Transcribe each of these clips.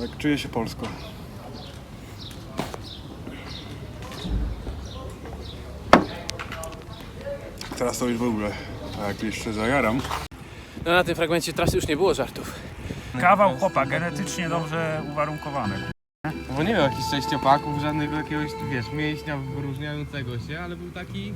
Tak, czuję się polsko. Teraz to już w ogóle. A jak jeszcze zajaram, No na tym fragmencie trasy już nie było żartów. Kawał chłopa, genetycznie dobrze uwarunkowany. Bo nie miał jakichś sześciopaków, żadnego jakiegoś, wiesz, mięśnia wyróżniającego się, ale był taki...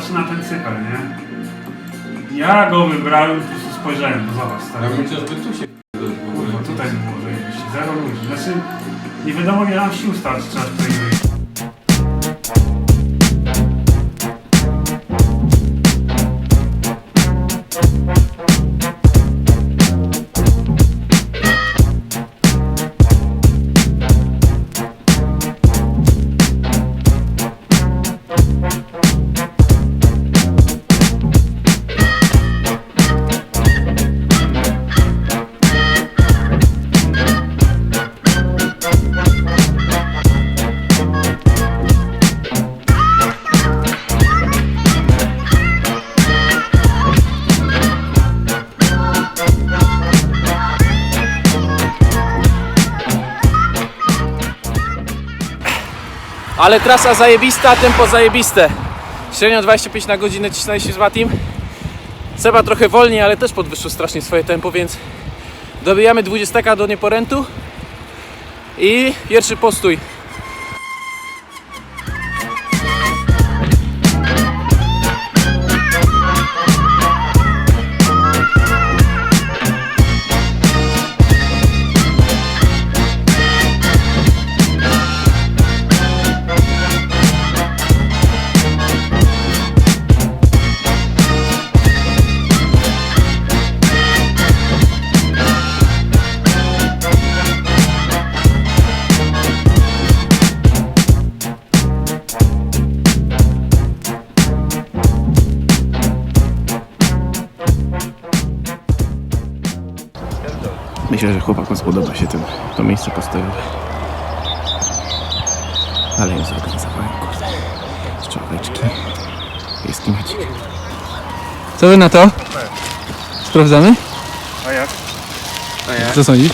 zaczyna, ten cykl, nie? Ja go wybrałem, po prostu spojrzałem, no zobacz, stary. chociażby tu się... Kurwa, tutaj było zajebiście, zero ludzi. Znaczy, nie wiadomo ile nam sił starczy, trzeba powiedzieć. Ale trasa zajebista, tempo zajebiste. Średnio 25 na godzinę cisnęliśmy z Matim. Seba trochę wolniej, ale też podwyższył strasznie swoje tempo, więc dobijamy 20 do nieporętu i pierwszy postój. Myślę, że chłopakom spodoba się tym, to miejsce postojowe. Ale ją zorganizowałem, kurde. Szczałeczki. Jest klimacik. Co wy na to? Sprawdzamy? a jak? Co sądzisz?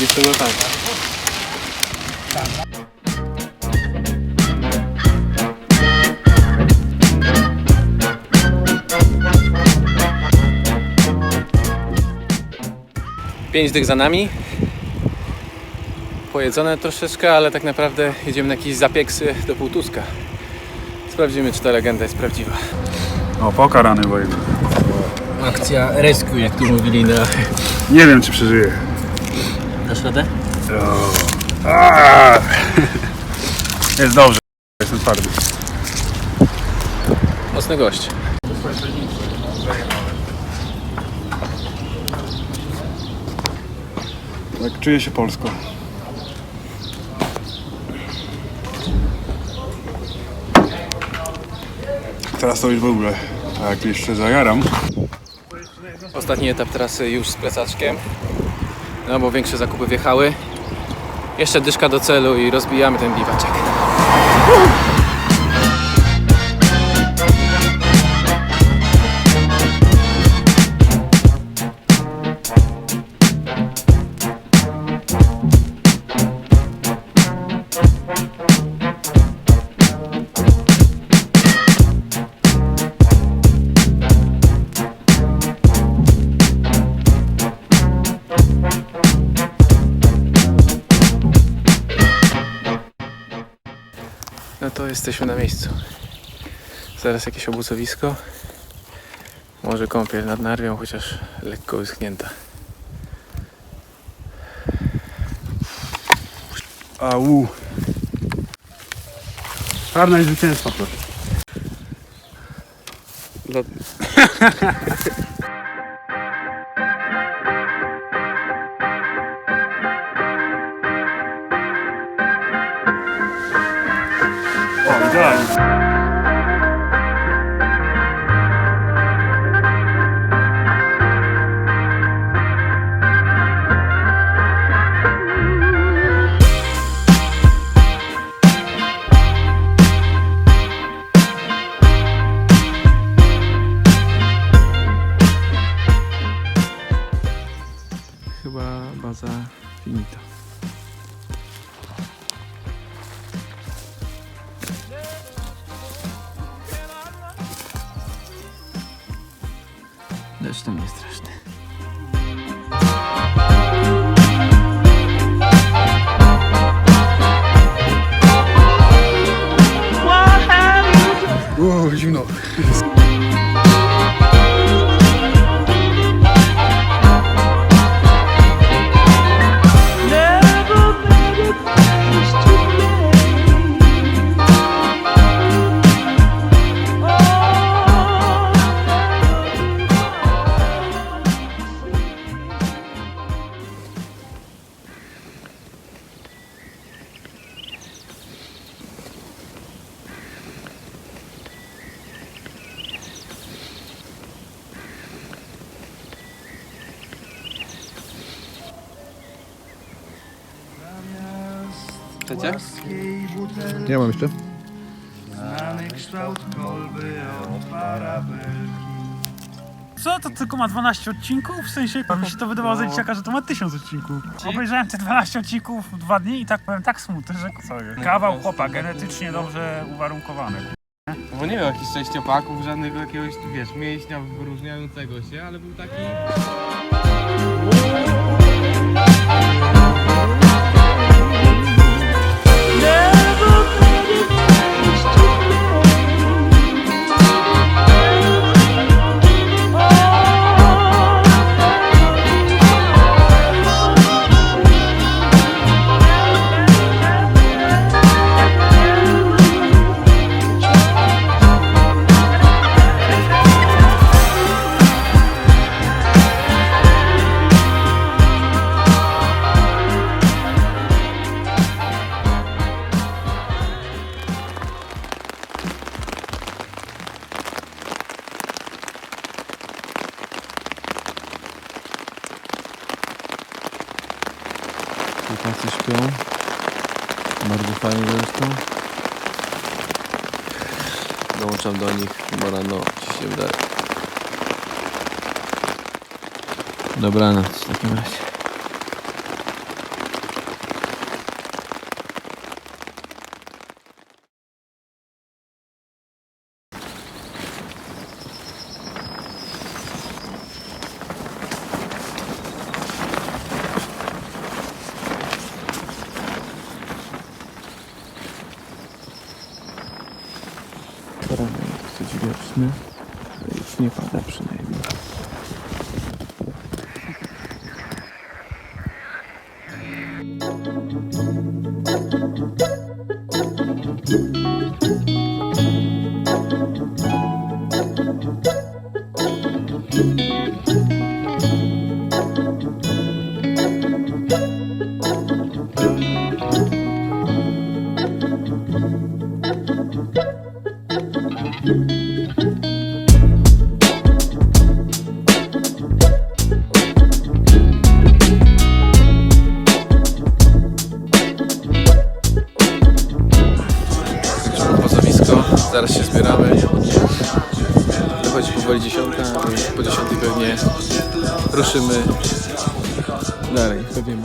Jestem na tak. Pięć dych za nami. Pojedzone troszeczkę, ale tak naprawdę jedziemy na jakieś zapieksy do Półtuska. Sprawdzimy, czy ta legenda jest prawdziwa. O, pokarany wojny. Akcja rescue, jak tu mówili na... Nie wiem, czy przeżyję. Dasz radę? Aaa! Jest dobrze. Jestem twardy. Mocny gość. Tak, czuję się polsko. Teraz to już w ogóle. A jak jeszcze zajaram, Ostatni etap trasy już z plecaczkiem. No bo większe zakupy wjechały. Jeszcze dyszka do celu i rozbijamy ten biwaczek. Jesteśmy na miejscu. Zaraz jakieś obozowisko. Może kąpiel nad Narwią, chociaż lekko wyschnięta. Au. Pragnę zwycięstwa, proszę. Tam nie straszny. O, zimno. Chcecie? Ja mam jeszcze. Co, to tylko ma 12 odcinków? W sensie, mi się to wydawało za dzieciaka, że to ma 1000 odcinków. Obejrzałem te 12 odcinków w dwa dni i tak powiem tak smutny, że co. Kawał chłopa, genetycznie dobrze uwarunkowany. Bo nie miał jakichś sześciopaków, żadnego jakiegoś, wiesz, mięśnia wyróżniającego się, ale był taki... Dołączam do nich chyba rano, ci się wydaje. Dobranoc w takim razie. Wieczny. Już nie pada przynajmniej. Zaraz się zbieramy. Dochodzi powoli dziesiąta po dziesiątej pewnie ruszymy dalej. Pewnie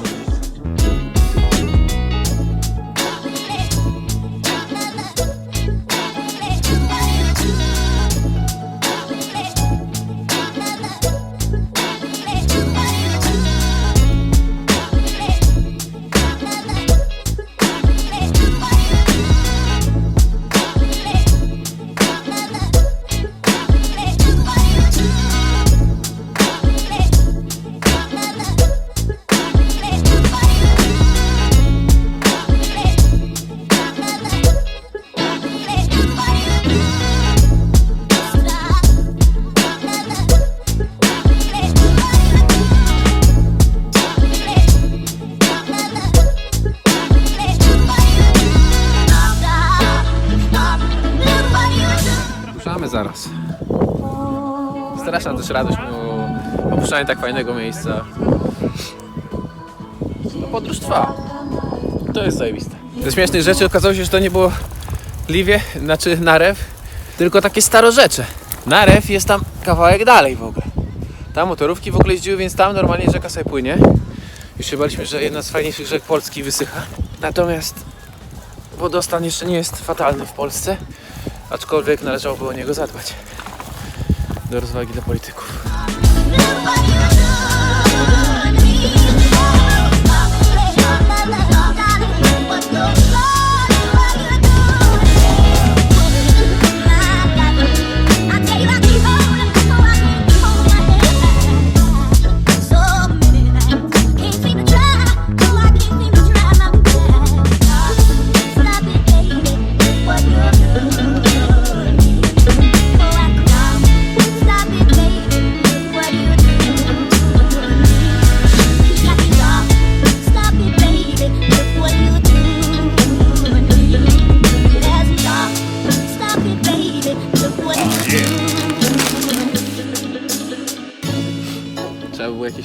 Straszna też radość mimo opuszczania tak fajnego miejsca. No podróż trwa. To jest zajebiste. Ze śmiesznych rzeczy okazało się, że to nie było Liwie, znaczy Narew, tylko takie starorzecze. Narew jest tam kawałek dalej w ogóle. Tam motorówki w ogóle jeździły, więc tam normalnie rzeka sobie płynie. Już się baliśmy, że jedna z fajniejszych rzek Polski wysycha. Natomiast wodostan jeszcze nie jest fatalny w Polsce, aczkolwiek należałoby o niego zadbać. Do rozwagi dla polityków.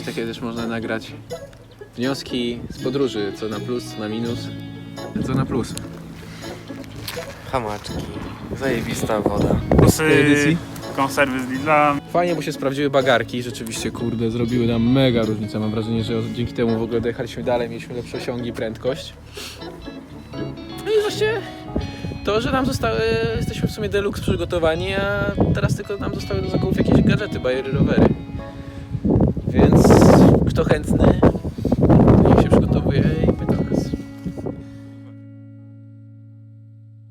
Takie też można nagrać wnioski z podróży, co na plus, co na minus. Co na plus? Hamaczki. Zajebista woda. Plusy, edycji? konserwy z Lidla. Fajnie, bo się sprawdziły bagarki. Rzeczywiście, kurde, zrobiły nam mega różnicę. Mam wrażenie, że dzięki temu w ogóle dojechaliśmy dalej, mieliśmy lepsze osiągi i prędkość. No i właśnie to, że nam zostały, jesteśmy w sumie deluxe przygotowani, a teraz tylko nam zostały do zakupów jakieś gadżety, bajery, rowery. Więc to chętny?